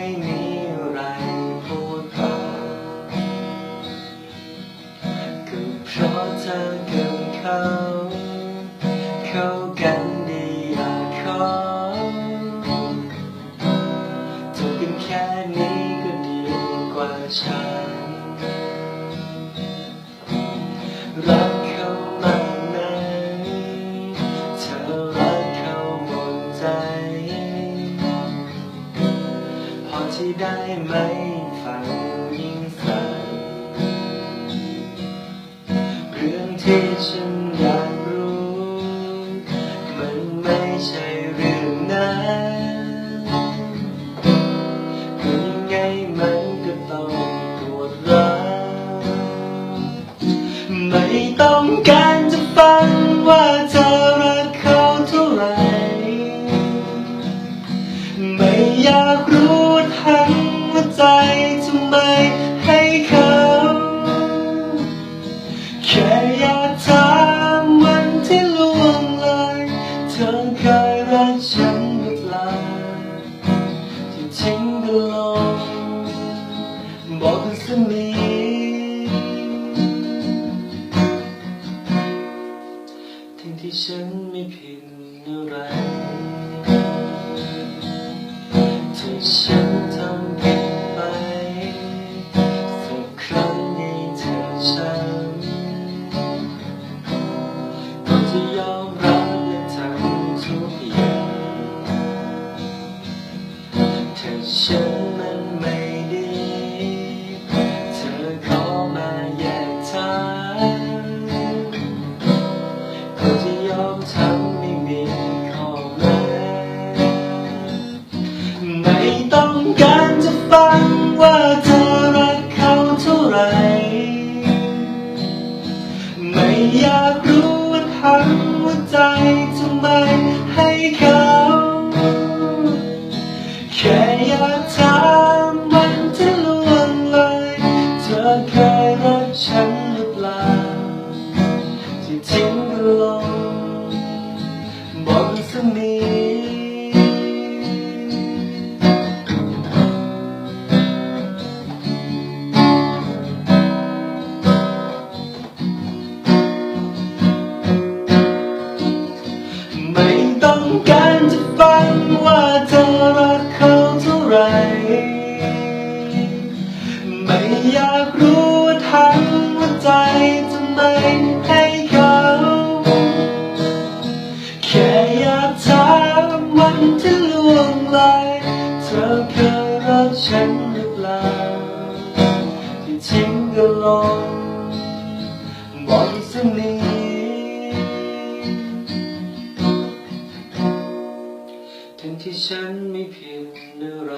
ไมีอะไรพูดพอก็เพราะเธอกับเขาเข้ากันดีอยากขอถูกป็นแค่นี้ก็ดีกว่าฉัน อที่ได้ไม่ฟังยิ่งสั่นเรื่องที่ฉัน ทิ้งกันลงบอกกันสักนิดทั้งที่ฉันไม่ผิดอะไร ถ้าฉันมันไม่ดี เธอขอมาแยกทางก็จะยอมทำไม่มีข้อแม้ไม่ต้องการจะฟังว่าเธอรักเขาเท่าไร ไม่อยากรู้ว่าทั้งหัวใจทำไมให้เขา รื่องไรเธอเคยรักฉันหรือเปล่าที่ทิ้งกันลงบนเสนีทั้งที่ฉันไม่เพียงอะไร